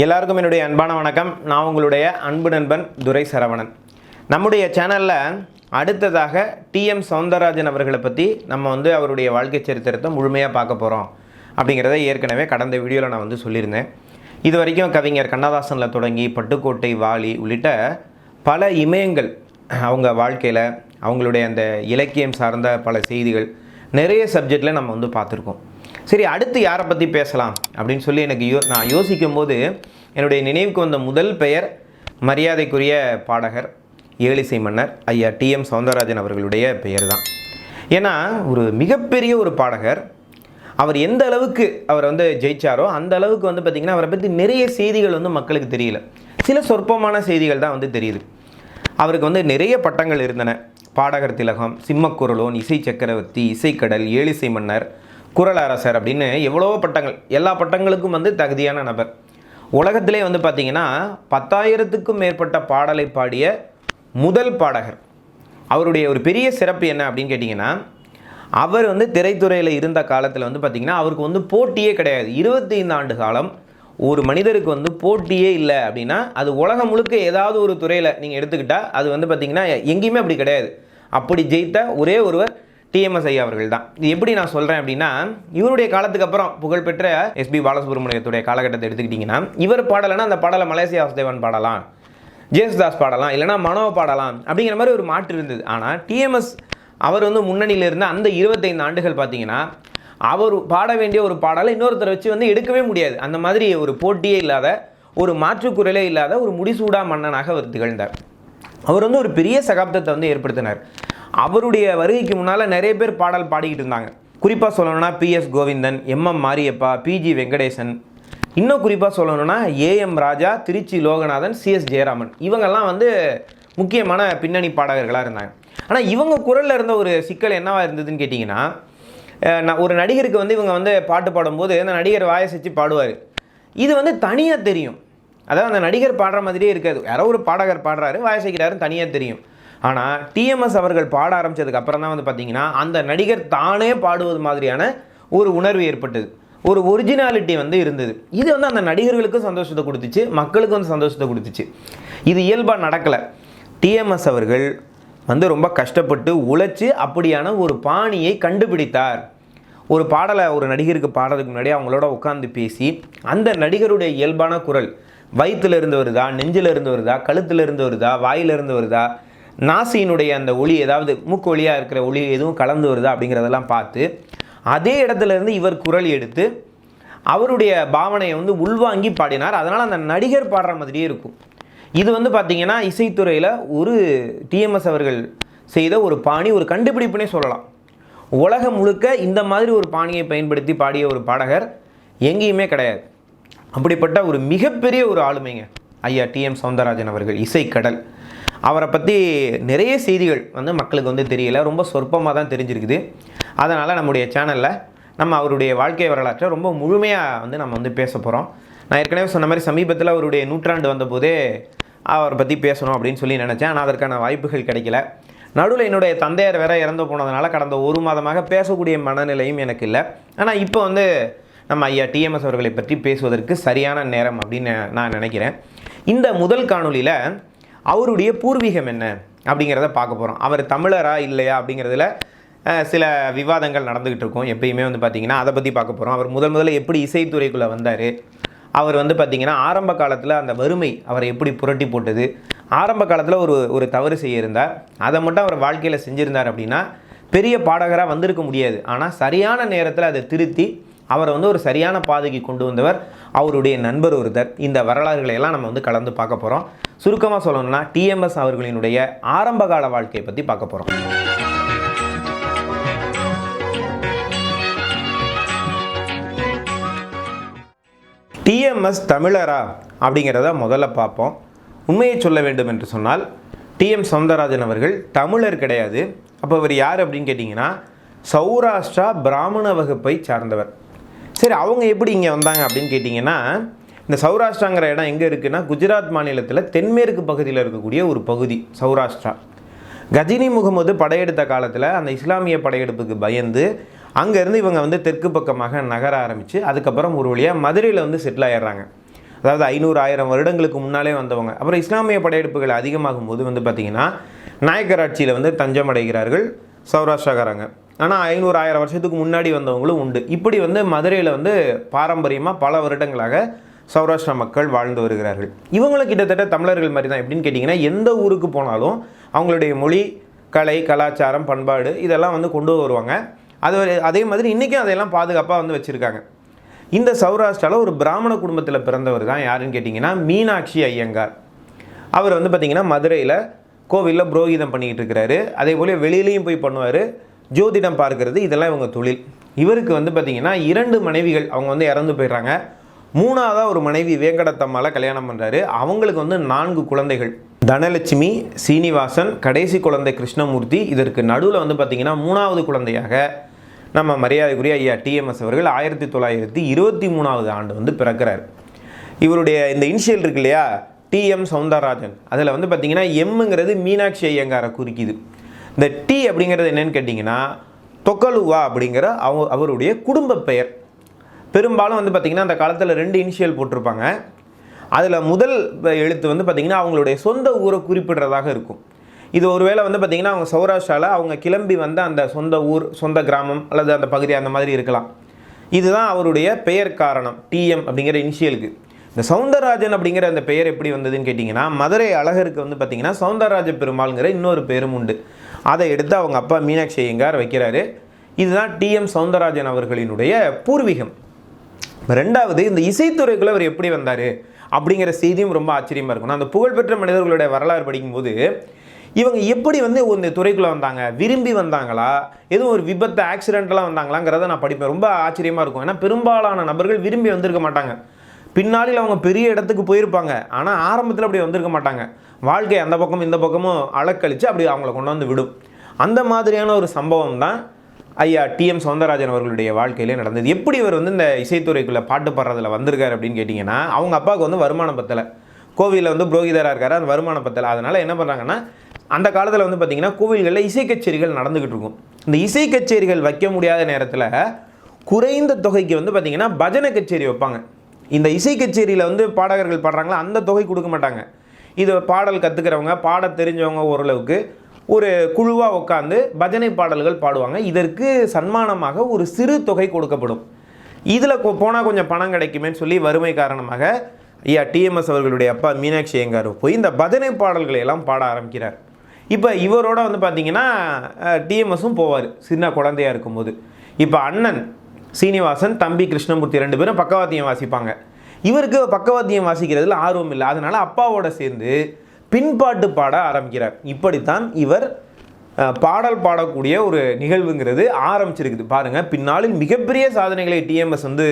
எல்லாருக்கும் என்னுடைய அன்பான வணக்கம். நான் உங்களுடைய அன்பு நண்பன் துரை சரவணன் நம்முடைய சேனலில் அடுத்ததாக டிஎம் சௌந்தரராஜன் அவர்களை பற்றி நம்ம வந்து அவருடைய வாழ்க்கை சரித்திரத்தை முழுமையாக பார்க்க போகிறோம் அப்படிங்கிறத ஏற்கனவே கடந்த வீடியோவில் நான் வந்து சொல்லியிருந்தேன். இது வரைக்கும் கவிஞர் கண்ணதாசனில் தொடங்கி பட்டுக்கோட்டை வாலி உள்ளிட்ட பல இமயங்கள் அவங்க வாழ்க்கையில் அவங்களுடைய அந்த இலக்கியம் சார்ந்த பல செய்திகள் நிறைய சப்ஜெக்டில் நம்ம வந்து பார்த்துருக்கோம். சரி அடுத்து யாரை பற்றி பேசலாம்? அப்படின்னு சொல்லி எனக்கு யோ நான் யோசிக்கும் போது என்னுடைய நினைவுக்கு வந்த முதல் பெயர் மரியாதைக்குரிய பாடகர் ஏழிசை மன்னர் ஐயா டிஎம் சௌந்தரராஜன் அவர்களுடைய பெயர் தான் ஏன்னா ஒரு மிகப்பெரிய ஒரு பாடகர். அவர் எந்த அளவுக்கு அவர் வந்து ஜெயிச்சாரோ அந்த அளவுக்கு வந்து பார்த்திங்கன்னா அவரை பற்றி நிறைய செய்திகள் வந்து மக்களுக்கு தெரியல. சில சொற்பமான செய்திகள் தான் வந்து தெரியுது. அவருக்கு வந்து நிறைய பட்டங்கள் இருந்தன. பாடகர் திலகம் சிம்மக்குரலோன் இசை சக்கரவர்த்தி இசைக்கடல் ஏழிசை மன்னர் குரல் அரசர் அப்படின்னு எவ்வளவோ பட்டங்கள் எல்லா பட்டங்களுக்கும் வந்து தகுதியான நபர். உலகத்திலே வந்து பார்த்திங்கன்னா பத்தாயிரத்துக்கும் மேற்பட்ட பாடலை பாடிய முதல் பாடகர். அவருடைய ஒரு பெரிய சிறப்பு என்ன அப்படின்னு கேட்டிங்கன்னா அவர் வந்து திரைத்துறையில் இருந்த காலத்தில் வந்து பார்த்திங்கன்னா அவருக்கு வந்து போட்டியே கிடையாது. இருபத்தைந்து ஆண்டு காலம் ஒரு மனிதருக்கு வந்து போட்டியே இல்லை அப்படின்னா அது உலகம் முழுக்க ஏதாவது ஒரு துறையில் நீங்கள் எடுத்துக்கிட்டால் அது வந்து பார்த்திங்கன்னா எங்கேயுமே அப்படி கிடையாது. அப்படி ஜெயித்த ஒரே ஒருவர் டிஎம்எஸ் ஐயா அவர்கள் தான் இது எப்படி நான் சொல்கிறேன் அப்படின்னா இவருடைய காலத்துக்கு அப்புறம் புகழ்பெற்ற எஸ்பி பாலசுப்ரமணியத்துடைய காலகட்டத்தை எடுத்துக்கிட்டிங்கன்னா இவர் பாடலைன்னா அந்த பாடலை மலேசியா வாசுதேவன் பாடலாம் ஜேசுதாஸ் பாடலாம் இல்லைனா மனோ பாடலாம் அப்படிங்கிற மாதிரி ஒரு மாற்று இருந்தது. ஆனால் டிஎம்எஸ் அவர் வந்து முன்னணியில் இருந்த அந்த இருபத்தைந்து ஆண்டுகள் பார்த்தீங்கன்னா அவர் பாட வேண்டிய ஒரு பாடலை இன்னொருத்தரை வச்சு வந்து எடுக்கவே முடியாது. அந்த மாதிரி ஒரு போட்டியே இல்லாத ஒரு மாற்றுக்குரலே இல்லாத ஒரு முடிசூடா மன்னனாக அவர் திகழ்ந்தார். அவர் வந்து ஒரு பெரிய சகாப்தத்தை வந்து ஏற்படுத்தினார். அவருடைய வருகைக்கு முன்னால் நிறைய பேர் பாடல் பாடிக்கிட்டு இருந்தாங்க. குறிப்பாக சொல்லணும்னா PS Govindan MM Mariyappa PG Venkatesan. இன்னும் குறிப்பாக சொல்லணும்னா ஏஎம் ராஜா திருச்சி லோகநாதன் சிஎஸ் ஜெயராமன். இவங்கெல்லாம் வந்து முக்கியமான பின்னணி பாடகர்களாக இருந்தாங்க. ஆனால் இவங்க குரலில் இருந்த ஒரு சிக்கல் என்னவாக இருந்ததுன்னு கேட்டிங்கன்னா நான் ஒரு நடிகருக்கு வந்து இவங்க வந்து பாட்டு பாடும்போது அந்த நடிகர் வாயசிச்சு பாடுவார். இது வந்து தனியாக தெரியும். அதாவது அந்த நடிகர் பாடுற மாதிரியே இருக்காது. யாரோ ஒரு பாடகர் பாடுறாரு வாயசிக்கிறாருன்னு தனியாக தெரியும். ஆனால் டிஎம்எஸ் அவர்கள் பாட ஆரம்பித்ததுக்கு அப்புறம் தான் வந்து பார்த்தீங்கன்னா அந்த நடிகர் தானே பாடுவது மாதிரியான ஒரு உணர்வு ஏற்பட்டது. ஒரு ஒரிஜினாலிட்டி வந்து இருந்தது. இது வந்து அந்த நடிகர்களுக்கும் சந்தோஷத்தை கொடுத்துச்சு மக்களுக்கும் வந்து சந்தோஷத்தை கொடுத்துச்சு. இது இயல்பாக நடக்கலை. டிஎம்எஸ் அவர்கள் வந்து ரொம்ப கஷ்டப்பட்டு உழைச்சி அப்படியான ஒரு பாணியை கண்டுபிடித்தார். ஒரு பாடலை ஒரு நடிகருக்கு பாடுறதுக்கு முன்னாடி அவங்களோட உட்காந்து பேசி அந்த நடிகருடைய இயல்பான குரல் வயிற்றுல இருந்து வருதா நெஞ்சில் இருந்து வருதா கழுத்தில் இருந்து வருதா வாயிலிருந்து வருதா நாசியினுடைய அந்த ஒளி ஏதாவது மூக்கு ஒளியாக இருக்கிற ஒளி எதுவும் கலந்து வருதா அப்படிங்கிறதெல்லாம் பார்த்து அதே இடத்துல இருந்து இவர் குரல் எடுத்து அவருடைய பாவனையை வந்து உள்வாங்கி பாடினார். அதனால் அந்த நடிகர் பாடுற மாதிரியே இருக்கும். இது வந்து பார்த்திங்கன்னா இசைத்துறையில் ஒரு டிஎம்எஸ் அவர்கள் செய்த ஒரு பாணி ஒரு கண்டுபிடிப்புனே சொல்லலாம். உலகம் முழுக்க இந்த மாதிரி ஒரு பாணியை பயன்படுத்தி பாடிய ஒரு பாடகர் எங்கேயுமே கிடையாது. அப்படிப்பட்ட ஒரு மிகப்பெரிய ஒரு ஆளுமைங்க ஐயா டிஎம் சௌந்தரராஜன் அவர்கள் இசைக்கடல். அவரை பற்றி நிறைய செய்திகள் வந்து மக்களுக்கு வந்து தெரியல. ரொம்ப சொற்பமாக தான் தெரிஞ்சிருக்குது. அதனால் நம்முடைய சேனலில் நம்ம அவருடைய வாழ்க்கை வரலாற்றை ரொம்ப முழுமையாக வந்து நம்ம வந்து பேச போகிறோம் நான் ஏற்கனவே சொன்ன மாதிரி சமீபத்தில் அவருடைய நூற்றாண்டு வந்தபோதே அவரை பற்றி பேசணும் அப்படின்னு சொல்லி நினச்சேன். ஆனால் அதற்கான வாய்ப்புகள் கிடைக்கல. நடுவில் என்னுடைய தந்தையார் வேற இறந்து போனதுனால கடந்த ஒரு மாதமாக பேசக்கூடிய மனநிலையும் எனக்கு இல்லை. ஆனால் இப்போ வந்து நம்ம ஐயா டிஎம்எஸ் அவர்களை பற்றி பேசுவதற்கு சரியான நேரம் அப்படின்னு நான் நினைக்கிறேன். இந்த முதல் காணொளியில் அவருடைய பூர்வீகம் என்ன அப்படிங்கிறத பார்க்க போகிறோம் அவர் தமிழரா இல்லையா அப்படிங்கிறதுல சில விவாதங்கள் நடந்துக்கிட்டு இருக்கும். எப்பயுமே வந்து பார்த்திங்கன்னா அதை பற்றி பார்க்க போகிறோம் அவர் முதல் முதல்ல எப்படி இசைத்துறைக்குள்ளே வந்தார்? அவர் வந்து பார்த்திங்கன்னா ஆரம்ப காலத்தில் அந்த வறுமை அவரை எப்படி புரட்டி போட்டது? ஆரம்ப காலத்தில் ஒரு ஒரு தவறு செய்ய இருந்தார் அதை மட்டும் அவர் வாழ்க்கையில் செஞ்சுருந்தார் அப்படின்னா பெரிய பாடகராக வந்திருக்க முடியாது. ஆனால் சரியான நேரத்தில் அதை திருத்தி அவரை வந்து ஒரு சரியான பாதைக்கு கொண்டு வந்தவர் அவருடைய நண்பர் ஒருத்தர். இந்த வரலாறுகளை எல்லாம் நம்ம வந்து கலந்து பார்க்க போகிறோம் சுருக்கமாக சொல்லணும்னா டிஎம்எஸ் அவர்களினுடைய ஆரம்பகால வாழ்க்கையை பற்றி பார்க்க போகிறோம் டிஎம்எஸ் தமிழரா அப்படிங்கிறத முதல்ல பார்ப்போம். உண்மையை சொல்ல வேண்டும் என்று சொன்னால் டிஎம் சவுந்தரராஜன் அவர்கள் தமிழர் கிடையாது. அப்போ அவர் யார் அப்படின்னு கேட்டிங்கன்னா சௌராஷ்டிரா பிராமண வகுப்பை சார்ந்தவர். சரி அவங்க எப்படி இங்கே வந்தாங்க அப்படின்னு கேட்டிங்கன்னா இந்த சௌராஷ்டிராங்கிற இடம் எங்கே இருக்குன்னா குஜராத் மாநிலத்தில் தென்மேற்கு பகுதியில் இருக்கக்கூடிய ஒரு பகுதி சௌராஷ்டிரா. கஜினி முகமது படையெடுத்த காலத்தில் அந்த இஸ்லாமிய படையெடுப்புக்கு பயந்து அங்கேருந்து இவங்க வந்து தெற்கு பக்கமாக நகர ஆரம்பித்து அதுக்கப்புறம் ஒரு வழியாக மதுரையில் வந்து செட்டில் ஆயிடுறாங்க. அதாவது ஐநூறு ஆயிரம் வருடங்களுக்கு முன்னாலே வந்தவங்க. அப்புறம் இஸ்லாமிய படையெடுப்புகள் அதிகமாகும் போது வந்து பார்த்திங்கன்னா நாயக்கர் ஆட்சியில் வந்து தஞ்சம் அடைகிறார்கள் சௌராஷ்டிராக்காரங்க. ஆனால் ஐநூறு ஆயிரம் வருஷத்துக்கு முன்னாடி வந்தவங்களும் உண்டு. இப்படி வந்து மதுரையில் வந்து பாரம்பரியமாக பல வருடங்களாக சௌராஷ்டிரா மக்கள் வாழ்ந்து வருகிறார்கள். இவங்களும் கிட்டத்தட்ட தமிழர்கள் மாதிரி தான் எப்படின்னு கேட்டிங்கன்னா எந்த ஊருக்கு போனாலும் அவங்களுடைய மொழி கலை கலாச்சாரம் பண்பாடு இதெல்லாம் வந்து கொண்டு வருவாங்க. அது அதே மாதிரி இன்றைக்கும் அதையெல்லாம் பாதுகாப்பாக வந்து வச்சுருக்காங்க. இந்த சௌராஷ்டிராவில் ஒரு பிராமண குடும்பத்தில் பிறந்தவர் தான் யாருன்னு கேட்டிங்கன்னா மீனாட்சி ஐயங்கார். அவர் வந்து பார்த்திங்கன்னா மதுரையில் கோவிலில் புரோகிதம் பண்ணிக்கிட்டு இருக்கிறாரு. அதே போல் வெளியிலையும் போய் பண்ணுவார். ஜோதிடம் பார்க்கறது இதெல்லாம் இவங்க தொழில். இவருக்கு வந்து பார்த்திங்கன்னா இரண்டு மனைவிகள் அவங்க வந்து இறந்து போயிடுறாங்க. மூணாவதாக ஒரு மனைவி வேங்கடத்தம்மால கல்யாணம் பண்ணுறாரு அவங்களுக்கு வந்து நான்கு குழந்தைகள். தனலட்சுமி சீனிவாசன் கடைசி குழந்தை கிருஷ்ணமூர்த்தி. இதற்கு நடுவில் வந்து பார்த்திங்கன்னா மூணாவது குழந்தையாக நம்ம மரியாதைக்குரிய ஐயா டிஎம்எஸ் அவர்கள் ஆயிரத்தி தொள்ளாயிரத்தி இருபத்தி மூணாவது ஆண்டு வந்து பிறக்கிறார். இவருடைய இந்த இனிஷியல் இருக்கு இல்லையா? டிஎம் சவுந்தரராஜன். அதில் வந்து பார்த்திங்கன்னா எம்முங்கிறது மீனாட்சி ஐயங்காரை குறிக்குது. இந்த டி அப்படிங்கிறது என்னென்னு கேட்டிங்கன்னா தொக்கலுவா அப்படிங்கிற அவ அவருடைய குடும்ப பெயர். பெரும்பாலும் வந்து பார்த்திங்கன்னா அந்த காலத்தில் ரெண்டு இனிஷியல் போட்டிருப்பாங்க. அதில் முதல் எழுத்து வந்து பார்த்திங்கன்னா அவங்களுடைய சொந்த ஊரை குறிப்பிடுறதாக இருக்கும். இது ஒருவேளை வந்து பார்த்திங்கன்னா அவங்க சௌராஷ்டிராவில் அவங்க கிளம்பி வந்த அந்த சொந்த ஊர் சொந்த கிராமம் அல்லது அந்த பகுதி அந்த மாதிரி இருக்கலாம். இதுதான் அவருடைய பெயர் காரணம் டிஎம் அப்படிங்கிற இனிஷியலுக்கு இந்த சவுந்தரராஜன் அப்படிங்கிற அந்த பெயர் எப்படி வந்ததுன்னு கேட்டிங்கன்னா மதுரை அழகருக்கு வந்து பார்த்திங்கன்னா சவுந்தரராஜ பெருமாள்ங்கிற இன்னொரு பேரும் உண்டு. அதை எடுத்து அவங்க அப்பா மீனாட்சி ஐயங்கார் வைக்கிறாரு. இதுதான் டிஎம் சவுந்தரராஜன் அவர்களினுடைய பூர்வீகம். ரெண்டாவது இந்த இசைத்துறைக்குள்ள அவர் எப்படி வந்தார் அப்படிங்கிற செய்தியும் ரொம்ப ஆச்சரியமாக இருக்கும். நான் அந்த புகழ்பெற்ற மனிதர்களுடைய வரலாறு படிக்கும்போது இவங்க எப்படி வந்து இந்த துறைக்குள்ளே வந்தாங்க? விரும்பி வந்தாங்களா? எதுவும் ஒரு விபத்து ஆக்சிடென்ட்லாம் வந்தாங்களாங்கிறத நான் படிப்பேன். ரொம்ப ஆச்சரியமாக இருக்கும். ஏன்னா பெரும்பாலான நபர்கள் விரும்பி வந்திருக்க மாட்டாங்க. பின்னாளில் அவங்க பெரிய இடத்துக்கு போயிருப்பாங்க. ஆனால் ஆரம்பத்தில் அப்படி வந்திருக்க மாட்டாங்க. வாழ்க்கை அந்த பக்கமும் இந்த பக்கமும் அலக்கழித்து அப்படி அவங்கள கொண்டு வந்து விடும். அந்த மாதிரியான ஒரு சம்பவம் தான் ஐயா டிஎம் சௌந்தரராஜன் அவர்களுடைய வாழ்க்கையிலே நடந்தது. எப்படி இவர் வந்து இந்த இசைத்துறைக்குள்ளே பாட்டு பாடுறதுல வந்திருக்காரு அப்படின்னு கேட்டிங்கன்னா அவங்க அப்பாவுக்கு வந்து வருமானம் பத்தலை. கோவிலில் வந்து புரோகிதராக இருக்காரு அந்த வருமானம் பத்தலை. அதனால் என்ன பண்ணுறாங்கன்னா அந்த காலத்தில் வந்து பார்த்திங்கன்னா கோவில்களில் இசை கச்சேரிகள் நடந்துக்கிட்டு இருக்கும். இந்த இசை கச்சேரிகள் வைக்க முடியாத நேரத்தில் குறைந்த தொகைக்கு வந்து பார்த்திங்கன்னா பஜனை கச்சேரி வைப்பாங்க. இந்த இசை கச்சேரியில் வந்து பாடகர்கள் பாடுறாங்களா அந்த தொகை கொடுக்க மாட்டாங்க. இது பாடல் கற்றுக்கிறவங்க பாட தெரிஞ்சவங்க ஓரளவுக்கு ஒரு குழுவாக உட்காந்து பஜனை பாடல்கள் பாடுவாங்க. இதற்கு சன்மானமாக ஒரு சிறு தொகை கொடுக்கப்படும். இதில் போனால் கொஞ்சம் பணம் கிடைக்குமேன்னு சொல்லி வறுமை காரணமாக ஐயா டிஎம்எஸ் அவர்களுடைய அப்பா மீனாட்சி ஐயங்கார் போய் இந்த பஜனை பாடல்களை எல்லாம் பாட ஆரம்பிக்கிறார். இப்போ இவரோட வந்து பார்த்தீங்கன்னா டிஎம்எஸும் போவார் சின்ன குழந்தையா இருக்கும்போது. இப்போ அண்ணன் சீனிவாசன் தம்பி கிருஷ்ணமூர்த்தி ரெண்டு பேரும் பக்கவாத்தியம் வாசிப்பாங்க. இவருக்கு பக்கவாத்தியம் வாசிக்கிறதுல ஆர்வம் இல்லை. அதனால் அப்பாவோட சேர்ந்து பின்பாட்டு பாட ஆரம்பிக்கிறார். இப்படித்தான் இவர் பாடல் பாடக்கூடிய ஒரு நிகழ்வுங்கிறது ஆரம்பிச்சிருக்குது. பாருங்கள் பின்னாளில் மிகப்பெரிய சாதனைகளை டிஎம்எஸ் வந்து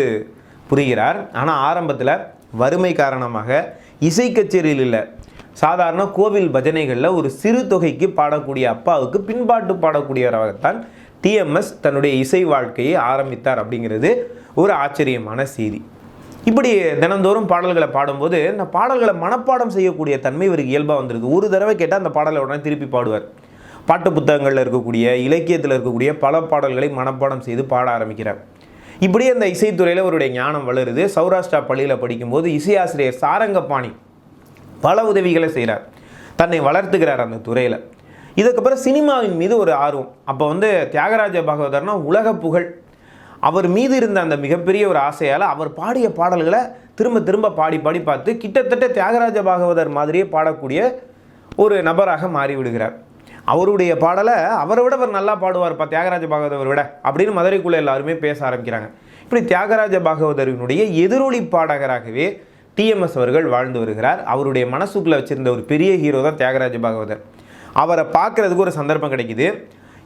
புரிகிறார். ஆனால் ஆரம்பத்தில் வறுமை காரணமாக இசை கச்சேரியில் இல்லை. சாதாரண கோவில் பஜனைகளில் ஒரு சிறு தொகைக்கு பாடக்கூடிய அப்பாவுக்கு பின்பாட்டு பாடக்கூடியவராகத்தான் டிஎம்எஸ் தன்னுடைய இசை வாழ்க்கையை ஆரம்பித்தார் அப்படிங்கிறது ஒரு ஆச்சரியமான செய்தி. இப்படி தினந்தோறும் பாடல்களை பாடும்போது இந்த பாடல்களை மனப்பாடம் செய்யக்கூடிய தன்மை இவருக்கு இயல்பாக வந்துருது ஒரு தடவை கேட்டால் அந்த பாடலை உடனே திருப்பி பாடுவார். பாட்டு புத்தகங்களில் இருக்கக்கூடிய இலக்கியத்தில் இருக்கக்கூடிய பல பாடல்களை மனப்பாடம் செய்து பாட ஆரம்பிக்கிறார். இப்படியே அந்த இசைத்துறையில் அவருடைய ஞானம் வளருது. சௌராஷ்டிரா பள்ளியில் படிக்கும்போது இசையாசிரியர் சாரங்கபாணி பல உதவிகளை செய்கிறார் தன்னை வளர்த்துக்கிறார் அந்த துறையில். இதுக்கப்புறம் சினிமாவின் மீது ஒரு ஆர்வம். அப்போ வந்து தியாகராஜ பாகவதர்னா உலக புகழ் அவர் மீது இருந்த அந்த மிகப்பெரிய ஒரு ஆசையால் அவர் பாடிய பாடல்களை திரும்ப திரும்ப பாடி பாடி பார்த்து கிட்டத்தட்ட தியாகராஜ பாகவதர் மாதிரியே பாடக்கூடிய ஒரு நபராக மாறிவிடுகிறார். அவருடைய பாடலை அவரை விட அவர் நல்லா பாடுவார்ப்பா தியாகராஜ பாகவதர் விட அப்படின்னு மதுரைக்குள்ளே எல்லாருமே பேச ஆரம்பிக்கிறாங்க. இப்படி தியாகராஜ பாகவதரினுடைய எதிரொலி பாடகராகவே டிஎம்எஸ் அவர்கள் வாழ்ந்து வருகிறார். அவருடைய மனசுக்குள்ளே வச்சிருந்த ஒரு பெரிய ஹீரோ தான் தியாகராஜ பாகவதர். அவரை பார்க்குறதுக்கு ஒரு சந்தர்ப்பம் கிடைக்குது.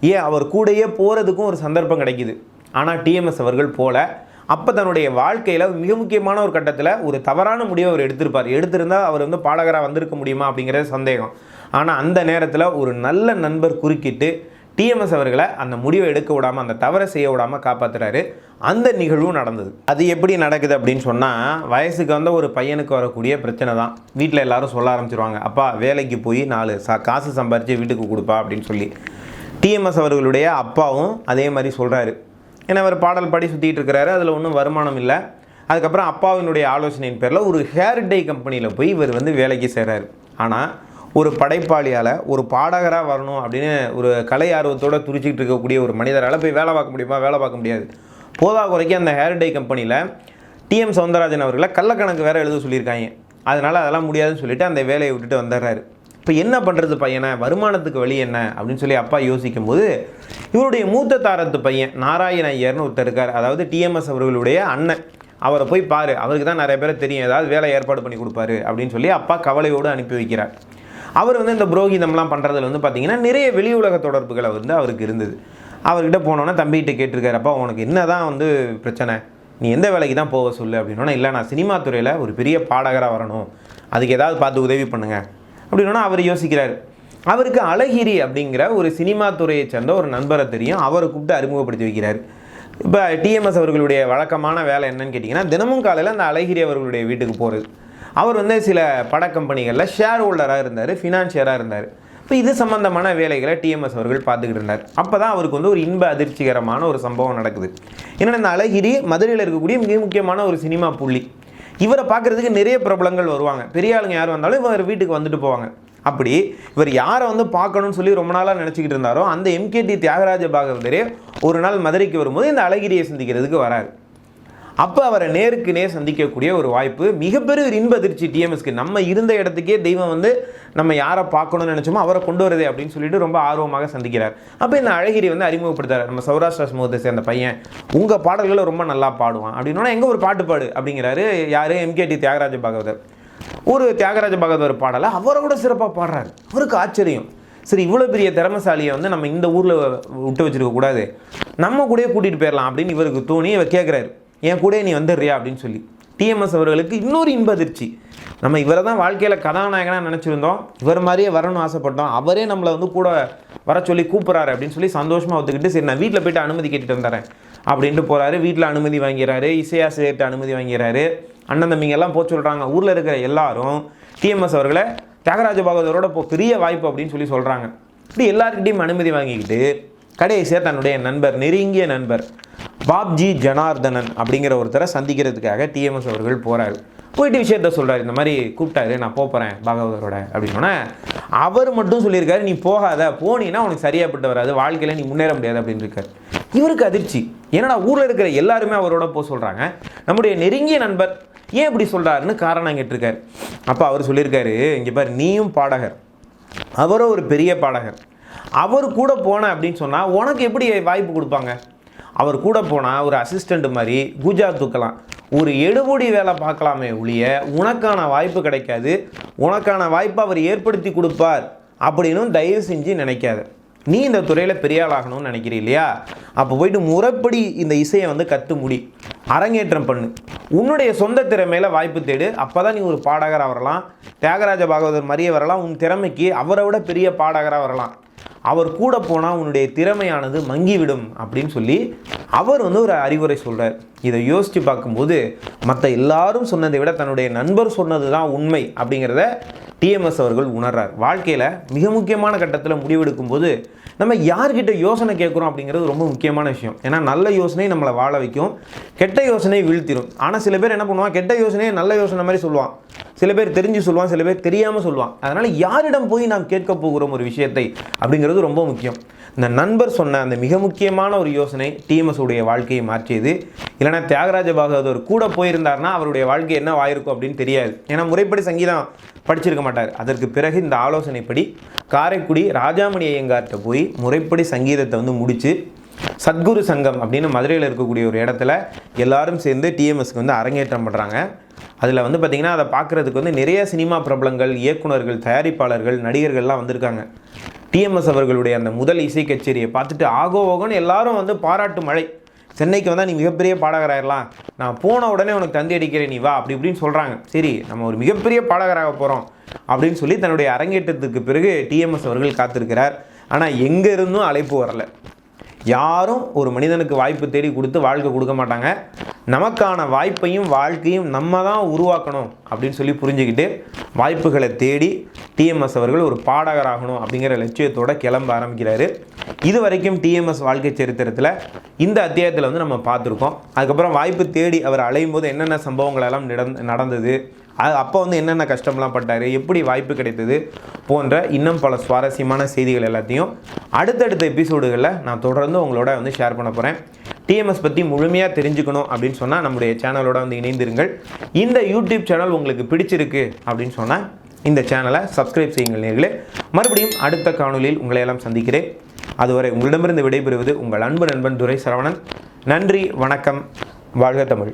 ஏன்? அவர் கூடயே போகிறதுக்கும் ஒரு சந்தர்ப்பம் கிடைக்குது. ஆனால் டிஎம்எஸ் அவர்கள் போல அப்போ தன்னுடைய வாழ்க்கையில் மிக முக்கியமான ஒரு கட்டத்தில் ஒரு தவறான முடிவை அவர் எடுத்திருப்பார். எடுத்திருந்தால் அவர் வந்து பாடகராக வந்திருக்க முடியுமா அப்படிங்கிறது சந்தேகம். ஆனால் அந்த நேரத்தில் ஒரு நல்ல நண்பர் குறுக்கிட்டு டிஎம்எஸ் அவர்களை அந்த முடிவை எடுக்க விடாமல் அந்த தவறை செய்ய விடாமல் காப்பாற்றுறாரு அந்த நிகழ்வும் நடந்தது. அது எப்படி நடக்குது அப்படின்னு சொன்னால் வயசுக்கு வந்த ஒரு பையனுக்கு வரக்கூடிய பிரச்சனை தான். வீட்டில் எல்லாரும் சொல்ல ஆரம்பிச்சிருவாங்க. அப்பா வேலைக்கு போய் நாலு சா காசு சம்பாரித்து வீட்டுக்கு கொடுப்பா அப்படின்னு சொல்லி. டிஎம்எஸ் அவர்களுடைய அப்பாவும் அதே மாதிரி சொல்கிறாரு ஏன்னா அவர் பாடல் பாடி சுற்றிட்டு இருக்கிறாரு அதில் ஒன்றும் வருமானம் இல்லை. அதுக்கப்புறம் அப்பாவினுடைய ஆலோசனையின் பேரில் ஒரு ஹேர் டை கம்பெனியில் போய் இவர் வந்து வேலைக்கு சேர்றாரு. ஆனால் ஒரு படைப்பாளியால் ஒரு பாடகராக வரணும் அப்படின்னு ஒரு கலை ஆர்வத்தோட துடிச்சிக்கிட்டு இருக்கக்கூடிய ஒரு மனிதரால் போய் வேலை பார்க்க முடியுமா? வேலை பார்க்க முடியாது. போதா குறைக்கு அந்த ஹேர் டை கம்பெனியில் டிஎம் சவுந்தரராஜன் அவர்களை கள்ளக்கணக்கு வேற எழுத சொல்லியிருக்காங்க. அதனால் அதெல்லாம் முடியாதுன்னு சொல்லிட்டு அந்த வேலையை விட்டுட்டு வந்துடுறாரு. இப்போ என்ன பண்ணுறது பையனை? வருமானத்துக்கு வழி என்ன? அப்படின்னு சொல்லி அப்பா யோசிக்கும் போது இவருடைய மூத்த தாரத்து பையன் நாராயண ஐயர்னு ஒருத்தர் இருக்கார். அதாவது டிஎம்எஸ் அவர்களுடைய அண்ணன். அவரை போய் பாரு அவருக்கு தான் நிறைய பேரை தெரியும். ஏதாவது வேலை ஏற்பாடு பண்ணி கொடுப்பாரு அப்படின்னு சொல்லி அப்பா கவலையோடு அனுப்பி வைக்கிறார். அவர் வந்து இந்த புரோகிதம்லாம் பண்ணுறதுல வந்து பார்த்திங்கன்னா நிறைய வெளி உலக தொடர்புகளை வந்து அவருக்கு இருந்தது. அவர்கிட்ட போனோன்னே தம்பிகிட்ட கேட்டிருக்காரு அப்பா உனக்கு என்ன தான் வந்து பிரச்சனை? நீ எந்த வேலைக்கு தான் போக சொல்லு? அப்படின்னா இல்லை நான் சினிமா துறையில் ஒரு பெரிய பாடகராக வரணும். அதுக்கு ஏதாவது பார்த்து உதவி பண்ணுங்கள் அப்படின்னா அவர் யோசிக்கிறார். அவருக்கு அழகிரி அப்படிங்கிற ஒரு சினிமா துறையை சேர்ந்த ஒரு நண்பரை தெரியும். அவரை கூப்பிட்டு அறிமுகப்படுத்தி வைக்கிறார். இப்போ டிஎம்எஸ் அவர்களுடைய வழக்கமான வேலை என்னன்னு கேட்டிங்கன்னா தினமும் காலையில் அந்த அழகிரி அவர்களுடைய வீட்டுக்கு போகிறது அவர் வந்து சில பட கம்பெனிகளில் ஷேர் ஹோல்டராக இருந்தார் ஃபினான்ஷியராக இருந்தார். இப்போ இது சம்மந்தமான வேலைகளை டிஎம்எஸ் அவர்கள் பார்த்துக்கிட்டு இருந்தார். அப்போ தான் அவருக்கு வந்து ஒரு இன்ப அதிர்ச்சிகரமான ஒரு சம்பவம் நடக்குது. ஏன்னா இந்த அழகிரி மதுரையில் இருக்கக்கூடிய மிக முக்கியமான ஒரு சினிமா புள்ளி. இவரை பார்க்குறதுக்கு நிறைய பிரபலங்கள் வருவாங்க. பெரிய ஆளுங்க யார் வந்தாலும் இவர் வீட்டுக்கு வந்துட்டு போவாங்க. அப்படி இவர் யாரை வந்து பார்க்கணும்னு சொல்லி ரொம்ப நாளாக நினச்சிக்கிட்டு இருந்தாரோ அந்த எம்கேடி தியாகராஜ பாகவதரே ஒரு நாள் மதுரைக்கு வரும்போது இந்த அழகிரியை சந்திக்கிறதுக்கு வராரு. அப்போ அவரை நேருக்கு நேர் சந்திக்கக்கூடிய ஒரு வாய்ப்பு மிகப்பெரிய ஒரு இன்ப அதிர்ச்சி டிஎம்எஸ்க்கு நம்ம இருந்த இடத்துக்கே தெய்வம் வந்து நம்ம யாரை பார்க்கணும்னு நினச்சோமோ அவரை கொண்டு வருதே அப்படின்னு சொல்லிட்டு ரொம்ப ஆர்வமாக சந்திக்கிறார். அப்போ இந்த அழகிரி வந்து அறிமுகப்படுத்துறாரு. நம்ம சௌராஷ்டிரா சமூகத்தை சேர்ந்த பையன். உங்கள் பாடல்களை ரொம்ப நல்லா பாடுவான். அப்படின்னா எங்கே ஒரு பாட்டு பாடு அப்படிங்கிறாரு யார்? எம்கேடி தியாகராஜ பாகவதர். ஒரு தியாகராஜ பகவதர் பாடலை அவரோட சிறப்பாக பாடுறாரு. அவருக்கு ஆச்சரியம். சரி இவ்வளோ பெரிய திறமசாலியை வந்து நம்ம இந்த ஊரில் விட்டு வச்சுருக்கக்கூடாது நம்ம கூடயே கூட்டிகிட்டு போயிடலாம் அப்படின்னு இவருக்கு தோணி இவர் கேட்குறாரு என் கூட நீ வந்துடுறியா? அப்படின்னு சொல்லி. டிஎம்எஸ் அவர்களுக்கு இன்னொரு இன்பதிர்ச்சி நம்ம இவரை தான் வாழ்க்கையில் கதாநாயகனாக நினச்சிருந்தோம். இவர் மாதிரியே வரணும்னு ஆசைப்பட்டோம். அவரே நம்மளை வந்து கூட வர சொல்லி கூப்பிட்றாரு அப்படின்னு சொல்லி சந்தோஷமாக ஒத்துக்கிட்டு சரி நான் வீட்டில் போயிட்டு அனுமதி கேட்டுட்டு வந்துடுறேன். அப்படின்ட்டு போகிறாரு வீட்டில் அனுமதி வாங்கிறாரு. இசையாசிரியர்கிட்ட அனுமதி வாங்கிறாரு. அண்ணன் தம்பிங்க எல்லாம் போக சொல்கிறாங்க ஊரில் இருக்கிற எல்லாரும் டிஎம்எஸ் அவர்களை தியாகராஜ பாகவதரோட போ பெரிய வாய்ப்பு அப்படின்னு சொல்லி சொல்கிறாங்க இப்படி எல்லாருக்கிட்டையும் அனுமதி வாங்கிக்கிட்டு கடைசியாக தன்னுடைய நண்பர் நெருங்கிய நண்பர் பாப்ஜி ஜனார்தனன் அப்படிங்கிற ஒருத்தரை சந்திக்கிறதுக்காக டிஎம்எஸ் அவர்கள் போகிறாரு போயிட்டு விஷயத்த சொல்கிறார் இந்த மாதிரி கூப்பிட்டாரு நான் போகிறேன் பாகவதரோட அப்படின்னோடனே அவர் மட்டும் சொல்லியிருக்காரு நீ போகாத போனீன்னா உனக்கு சரியாகப்பட்டு வராது வாழ்க்கையில் நீ முன்னேற முடியாது அப்படின்னு இருக்காரு. இவருக்கு அதிர்ச்சி. ஏன்னா ஊரில் இருக்கிற எல்லாருமே அவரோட போக சொல்கிறாங்க நம்முடைய நெருங்கிய நண்பர் ஏன் இப்படி சொல்கிறாருன்னு காரணம் கேட்டிருக்காரு. அப்போ அவர் சொல்லியிருக்காரு இங்கே பாரு நீயும் பாடகர். அவரும் ஒரு பெரிய பாடகர். அவர் கூட போன அப்படின்னு சொன்னால் உனக்கு எப்படி வாய்ப்பு கொடுப்பாங்க? அவர் கூட போனால் ஒரு அசிஸ்டண்ட் மாதிரி குஜா தூக்கலாம். ஒரு எடுபொடி வேலை பார்க்கலாமே ஒழிய உனக்கான வாய்ப்பு கிடைக்காது உனக்கான வாய்ப்பை அவர் ஏற்படுத்தி கொடுப்பார் அப்படின்னும் தயவு செஞ்சு நினைக்காது. நீ இந்த துறையில் பெரியாளாகணும்னு நினைக்கிறீ இல்லையா? அப்போ போயிட்டு முறைப்படி இந்த இசையை வந்து கற்று முடி. அரங்கேற்றம் பண்ணு. உன்னுடைய சொந்த திறமையில் வாய்ப்பு தேடு. அப்போ தான் நீ ஒரு பாடகராக வரலாம் தியாகராஜ பாகவதர் மாதிரியே வரலாம் உன் திறமைக்கு அவரை விட பெரிய பாடகராக வரலாம். அவர் கூட போனால் உன்னுடைய திறமையானது மங்கிவிடும் அப்படின்னு சொல்லி அவர் வந்து ஒரு அறிவுரை சொல்கிறார் இதை யோசித்து பார்க்கும்போது மற்ற எல்லாரும் சொன்னதை விட தன்னுடைய நண்பர் சொன்னது தான் உண்மை அப்படிங்கிறத டிஎம்எஸ் அவர்கள் உணர்றார். வாழ்க்கையில் மிக முக்கியமான கட்டத்தில் முடிவெடுக்கும் போது நம்ம யார்கிட்ட யோசனை கேட்குறோம் அப்படிங்கிறது ரொம்ப முக்கியமான விஷயம். ஏன்னா நல்ல யோசனை நம்மளை வாழ வைக்கும் கெட்ட யோசனை வீழ்த்திடும் ஆனால் சில பேர் என்ன பண்ணுவான் கெட்ட யோசனையை நல்ல யோசனை மாதிரி சொல்லுவான் சில பேர் தெரிஞ்சு சொல்லுவான் சில பேர் தெரியாமல் சொல்லுவான். அதனால் யாரிடம் போய் நாம் கேட்க போகிறோம் ஒரு விஷயத்தை அப்படிங்கிறது ரொம்ப முக்கியம். இந்த நண்பர் சொன்ன அந்த மிக முக்கியமான ஒரு யோசனை டிஎம்எஸ்ஸுடைய வாழ்க்கையை மாற்றியது. இல்லைனா தியாகராஜ பாகவதர் கூட போயிருந்தார்னா அவருடைய வாழ்க்கை என்ன ஆயிருக்கும் அப்படின்னு தெரியாது. ஏன்னா முறைப்படி சங்கீதம் படிச்சிருக்க மாட்டார். அதற்கு பிறகு இந்த ஆலோசனைப்படி காரைக்குடி ராஜாமணி ஐயங்கார்கிட்ட போய் முறைப்படி சங்கீதத்தை வந்து முடித்து சத்குரு சங்கம் அப்படின்னு மதுரையில் இருக்கக்கூடிய ஒரு இடத்துல எல்லாரும் சேர்ந்து டிஎம்எஸ்க்கு வந்து அரங்கேற்றம் பண்ணுறாங்க அதில் வந்து பார்த்திங்கன்னா அதை பார்க்குறதுக்கு வந்து நிறைய சினிமா பிரபலங்கள் இயக்குனர்கள் தயாரிப்பாளர்கள் நடிகர்கள்லாம் வந்திருக்காங்க. டிஎம்எஸ் அவர்களுடைய அந்த முதல் இசை கச்சேரியை பார்த்துட்டு ஆகோ ஓகோன்னு எல்லாரும் வந்து பாராட்டு மழை. சென்னைக்கு வந்தால் நீ மிகப்பெரிய பாடகராயிடலாம் நான் போன உடனே உனக்கு தந்தி அடிக்கிறேன் நீ வா அப்படி இப்படின்னு சொல்கிறாங்க சரி நம்ம ஒரு மிகப்பெரிய பாடகராக போகிறோம் அப்படின்னு சொல்லி தன்னுடைய அரங்கேற்றத்துக்கு பிறகு டிஎம்எஸ் அவர்கள் காத்திருக்கிறார். ஆனால் எங்கே இருந்தும் அழைப்பு வரல. யாரும் ஒரு மனிதனுக்கு வாய்ப்பு தேடி கொடுத்து வாழ்க்கை கொடுக்க மாட்டாங்க. நமக்கான வாய்ப்பையும் வாழ்க்கையும் நம்ம தான் உருவாக்கணும் அப்படின்னு சொல்லி புரிஞ்சுக்கிட்டு வாய்ப்புகளை தேடி டிஎம்எஸ் அவர்கள் ஒரு பாடகராகணும் அப்படிங்கிற லட்சியத்தோடு கிளம்ப ஆரம்பிக்கிறாரு. இது வரைக்கும் டிஎம்எஸ் வாழ்க்கை சரித்திரத்தில் இந்த அத்தியாயத்தில் வந்து நம்ம பார்த்துருக்கோம். அதுக்கப்புறம் வாய்ப்பு தேடி அவர் அலையும் போது என்னென்ன சம்பவங்களெல்லாம் நடந்தது அது அப்போ வந்து என்னென்ன கஷ்டம்லாம் பட்டார் எப்படி வாய்ப்பு கிடைத்தது போன்ற இன்னும் பல சுவாரஸ்யமான செய்திகள் எல்லாத்தையும் அடுத்தடுத்த எபிசோடுகளில் நான் தொடர்ந்து உங்களோட வந்து ஷேர் பண்ண போகிறேன் டிஎம்எஸ் பற்றி முழுமையாக தெரிஞ்சுக்கணும் அப்படின்னு சொன்னால் நம்முடைய சேனலோட வந்து இணைந்திருங்கள். இந்த யூடியூப் சேனல் உங்களுக்கு பிடிச்சிருக்கு அப்படின்னு சொன்னால் இந்த சேனலை சப்ஸ்கிரைப் செய்யுங்கள் நேர்களே. மறுபடியும் அடுத்த காணொலியில் உங்களை எல்லாம் சந்திக்கிறேன். அதுவரை உங்களிடமிருந்து விடைபெறுவது உங்கள் அன்பு நண்பன் துரை சரவணன் நன்றி வணக்கம். வாழ்க தமிழ்.